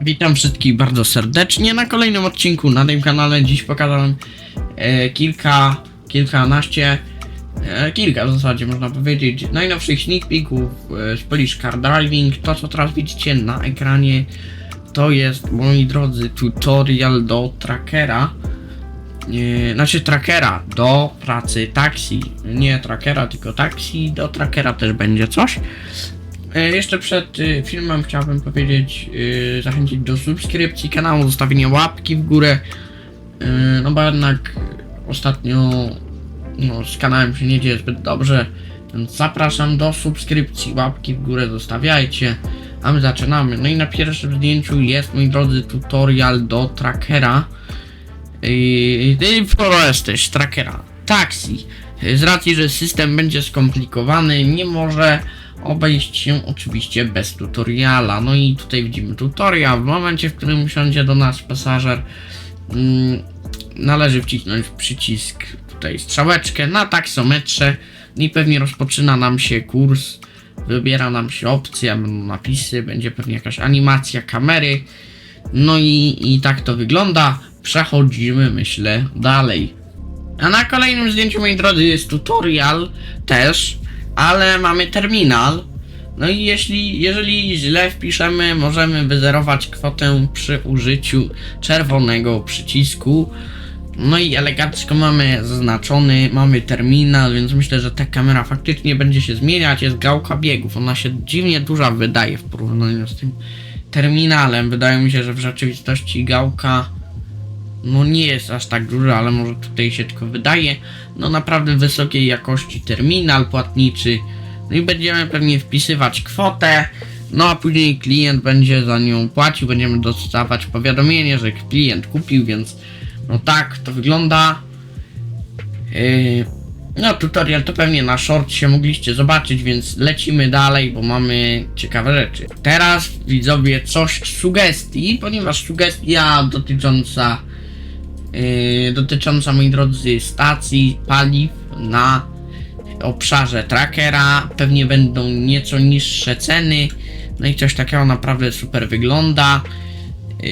Witam wszystkich bardzo serdecznie na kolejnym odcinku na tym kanale. Dziś pokazałem e, kilka, kilkanaście, e, kilka w zasadzie można powiedzieć, najnowszych sneak peeków e, z Polish Car Driving. To co teraz widzicie na ekranie to jest, moi drodzy, tutorial do trackera. E, znaczy trackera do pracy taksi. Nie trackera, tylko taksi. Do trackera też będzie coś. E, Jeszcze przed y, filmem chciałbym powiedzieć, y, zachęcić do subskrypcji kanału, zostawienia łapki w górę. Y, No bo jednak ostatnio no, z kanałem się nie dzieje zbyt dobrze, więc zapraszam do subskrypcji, łapki w górę zostawiajcie, a my zaczynamy. No i na pierwszym zdjęciu jest, moi drodzy, tutorial do trackera. Yy, Ty jesteś trackera. Taksi. Z racji, że system będzie skomplikowany, nie może obejść się oczywiście bez tutoriala. No i tutaj widzimy tutorial. W momencie, w którym usiądzie do nas pasażer, mm, należy wcisnąć przycisk tutaj strzałeczkę na taksometrze i pewnie rozpoczyna nam się kurs. Wybiera nam się opcja, będą napisy, będzie pewnie jakaś animacja kamery. No i, i tak to wygląda. Przechodzimy, myślę, dalej. A na kolejnym zdjęciu, moi drodzy, jest tutorial też, ale mamy terminal. No i jeśli, jeżeli źle wpiszemy, możemy wyzerować kwotę przy użyciu czerwonego przycisku. No i elegancko mamy zaznaczony, mamy terminal, więc myślę, że ta kamera faktycznie będzie się zmieniać. Jest gałka biegów, ona się dziwnie duża wydaje w porównaniu z tym terminalem. Wydaje mi się, że w rzeczywistości gałka no nie jest aż tak duża, ale może tutaj się tylko wydaje. No naprawdę wysokiej jakości terminal płatniczy. No i będziemy pewnie wpisywać kwotę. No a później klient będzie za nią płacił, będziemy dostawać powiadomienie, że klient kupił, więc no tak to wygląda. Yy, no tutorial to pewnie na shortcie mogliście zobaczyć, więc lecimy dalej, bo mamy ciekawe rzeczy. Teraz widzowie coś sugestii, ponieważ sugestia dotycząca dotycząca moi drodzy stacji paliw na obszarze trackera. Pewnie będą nieco niższe ceny. No i coś takiego naprawdę super wygląda. Yy,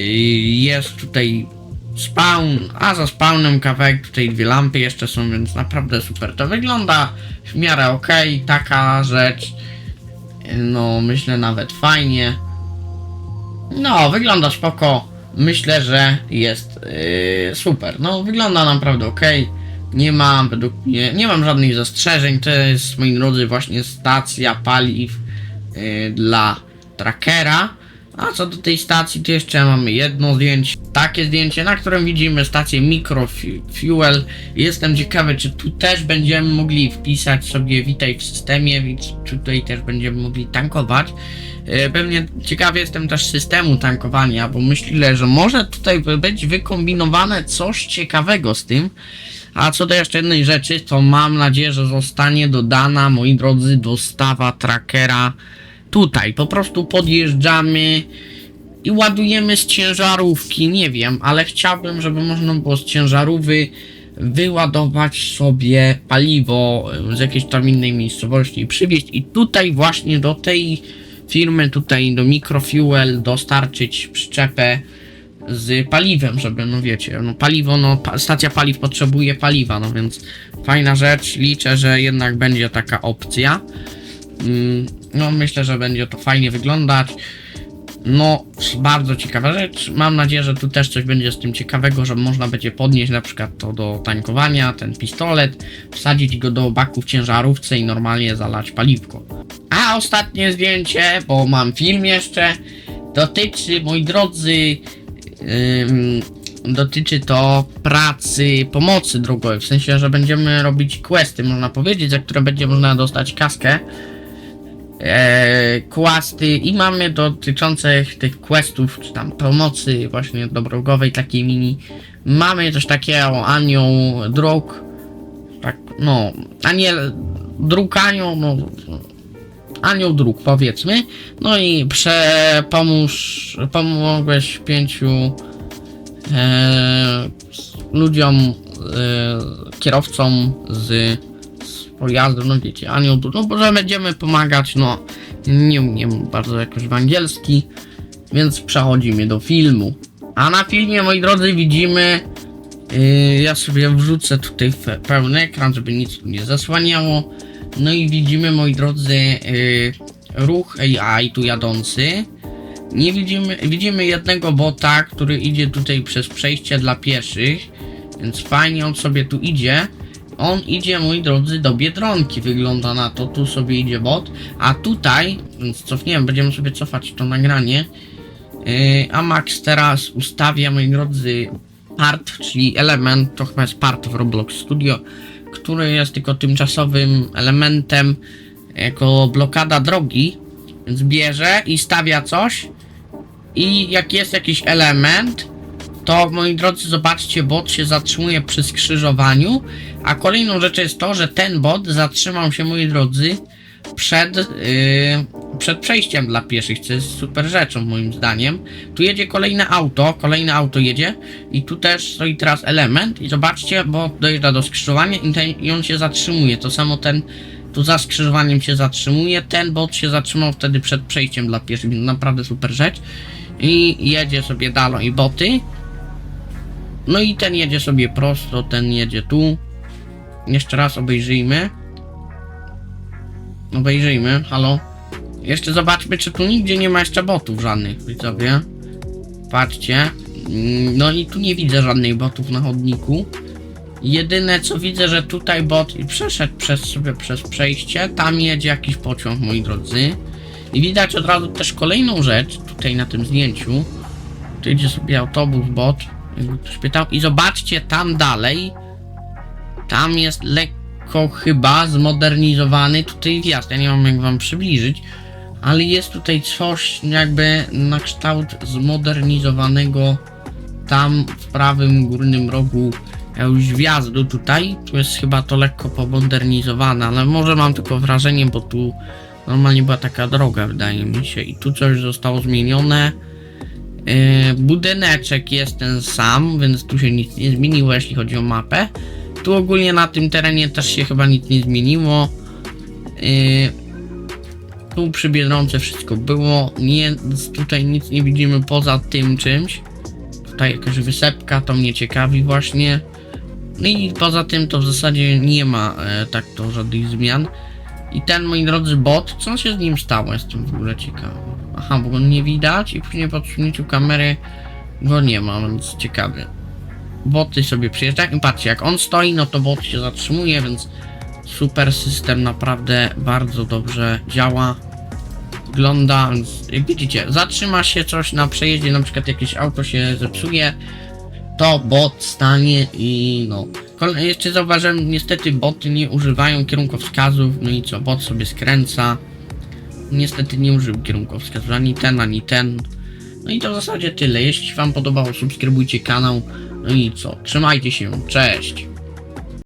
Jest tutaj spawn, a za spawnem kawałek tutaj dwie lampy jeszcze są, więc naprawdę super to wygląda. W miarę ok, taka rzecz. Yy, No, myślę nawet fajnie. No, wygląda spoko. Myślę, że jest yy, super. No, wygląda naprawdę ok. Nie mam według mnie, nie mam żadnych zastrzeżeń. To jest, moi drodzy, właśnie stacja paliw yy, dla trackera. A co do tej stacji, to jeszcze mamy jedno zdjęcie. Takie zdjęcie, na którym widzimy stację Microfuel. Jestem ciekawy, czy tu też będziemy mogli wpisać sobie witaj w systemie, więc tutaj też będziemy mogli tankować. E, Pewnie ciekawy jestem też systemu tankowania, bo myślę, że może tutaj być wykombinowane coś ciekawego z tym. A co do jeszcze jednej rzeczy, to mam nadzieję, że zostanie dodana, moi drodzy, dostawa trackera tutaj. Po prostu podjeżdżamy i ładujemy z ciężarówki, nie wiem, ale chciałbym, żeby można było z ciężarówy wyładować sobie paliwo z jakiejś tam innej miejscowości i przywieźć i tutaj właśnie do tej firmy, tutaj do Microfuel dostarczyć przyczepę z paliwem, żeby, no wiecie, no paliwo, no pa, stacja paliw potrzebuje paliwa, no więc fajna rzecz, liczę, że jednak będzie taka opcja. Mm, No myślę, że będzie to fajnie wyglądać. No, bardzo ciekawa rzecz. Mam nadzieję, że tu też coś będzie z tym ciekawego, że można będzie podnieść na przykład to do tankowania, ten pistolet, wsadzić go do baku w ciężarówce i normalnie zalać paliwko. A ostatnie zdjęcie, bo mam film jeszcze, dotyczy, moi drodzy, ym, dotyczy to pracy pomocy drogowej. W sensie, że będziemy robić questy, można powiedzieć, za które będzie można dostać kaskę e, questy i mamy dotyczących tych questów, czy tam pomocy właśnie drogowej, takiej mini. Mamy coś takiego, anioł dróg, tak, no, aniel, dróg anioł, no, anioł dróg powiedzmy. No i prze, pomóż, pomogłeś pięciu e, ludziom, e, kierowcom z pojazdu, no wiecie, anioł, no bo że będziemy pomagać, no nie umiem bardzo jakoś w angielski, Więc przechodzimy do filmu. A na filmie, moi drodzy, widzimy. Yy, ja sobie wrzucę tutaj pełny ekran, żeby nic tu nie zasłaniało. No i widzimy, moi drodzy, yy, ruch AI tu jadący. Nie widzimy, widzimy jednego bota, który idzie tutaj przez przejście dla pieszych, więc fajnie on sobie tu idzie. On idzie, moi drodzy, do Biedronki, wygląda na to, tu sobie idzie bot, a tutaj, więc cofniemy, będziemy sobie cofać to nagranie, yy, a Max teraz ustawia, moi drodzy, part, czyli element, to chyba jest part w Roblox Studio, który jest tylko tymczasowym elementem jako blokada drogi, więc bierze i stawia coś i jak jest jakiś element, to moi drodzy, zobaczcie, bot się zatrzymuje przy skrzyżowaniu, a kolejną rzeczą jest to, że ten bot zatrzymał się, moi drodzy, przed, yy, przed przejściem dla pieszych, co jest super rzeczą moim zdaniem. Tu jedzie kolejne auto, kolejne auto jedzie i tu też stoi teraz element i zobaczcie, bo dojeżdża do skrzyżowania i, ten, i on się zatrzymuje. To samo ten tu za skrzyżowaniem się zatrzymuje, ten bot się zatrzymał wtedy przed przejściem dla pieszych, więc naprawdę super rzecz. I jedzie sobie dalej boty. No i ten jedzie sobie prosto, ten jedzie tu. Jeszcze raz obejrzyjmy. Obejrzyjmy, halo. Jeszcze zobaczmy, czy tu nigdzie nie ma jeszcze botów żadnych, widzowie. Patrzcie. Mm, No i tu nie widzę żadnych botów na chodniku. Jedyne co widzę, że tutaj bot przeszedł przez sobie przez przejście. Tam jedzie jakiś pociąg, moi drodzy. I widać od razu też kolejną rzecz tutaj na tym zdjęciu. Tu idzie sobie autobus bot. Jakby ktoś pytał. I zobaczcie tam dalej. Tam jest lekko chyba zmodernizowany tutaj wjazd. Ja nie mam jak wam przybliżyć. Ale jest tutaj coś jakby na kształt zmodernizowanego tam w prawym górnym rogu już wjazdu tutaj. Tu jest chyba to lekko pomodernizowane, ale może mam tylko wrażenie, bo tu normalnie była taka droga, wydaje mi się, i tu coś zostało zmienione. Yy, budyneczek jest ten sam, więc tu się nic nie zmieniło, jeśli chodzi o mapę. Tu ogólnie na tym terenie też się chyba nic nie zmieniło. Yy, tu przy Biedronce wszystko było. Nie, tutaj nic nie widzimy poza tym czymś. Tutaj jakaś wysepka, to mnie ciekawi właśnie. No i poza tym to w zasadzie nie ma e, tak to żadnych zmian. I ten moi drodzy bot, co się z nim stało? Jestem w ogóle ciekawy. Aha, bo go nie widać i później po odsunięciu kamery go nie ma, więc ciekawy. Boty sobie przyjeżdżają patrzcie, jak on stoi, no to bot się zatrzymuje, więc super system naprawdę bardzo dobrze działa. Wygląda, jak widzicie, zatrzyma się coś na przejeździe, na przykład jakieś auto się zepsuje, to bot stanie i no. Kole- Jeszcze zauważyłem, niestety boty nie używają kierunkowskazów, no i co, bot sobie skręca. Niestety nie użył kierunkowskazów, ani ten, ani ten. No i to w zasadzie tyle. Jeśli Wam podobało, subskrybujcie kanał. No i co, trzymajcie się, cześć!